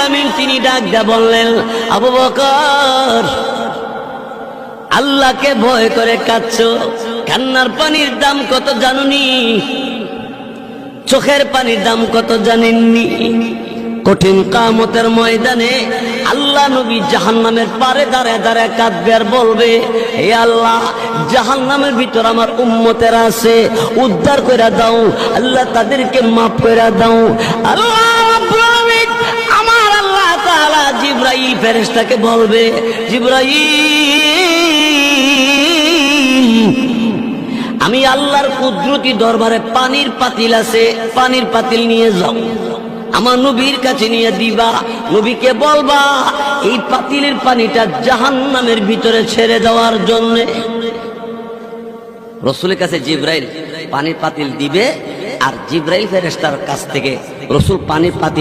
আলামিন তিনি ডাক দা বললেন, আবু বকর, আল্লাহকে ভয় করে কাঁদছ। কান্নার পানির দাম কত জানুনি? চোখের পানির দাম কত জানেননি? কঠিন কামতের ময়দানে আল্লাহ নবী জাহান্নামের পারে দাঁড়ায় দাঁড়ায় কাঁদবে আর বলবে, হে আল্লাহ, জাহান্নামের ভিতর আমার উম্মতের আছে, উদ্ধার করে দাও, আল্লাহ তাদেরকে মাফ করে দাও। আল্লাহ ফেরেশতাকে বলবে, জিব্রাইল, আমি আল্লাহর কুদরতি দরবারে পানির পাতিল আছে, পানির পাতিল নিয়ে যাও। আমার নবীর কাছে নিয়ে দিবা। নবীকে বলবা, এই পাতিলের পানিটা জাহান্নামের ভিতরে ছেড়ে দেওয়ার জন্য। রসুলের কাছে জিব্রাইল পানির পাতিল দিবে, আর জিব্রাইল ফেরেস্তার কাছ থেকে রসুল পানির পাতিল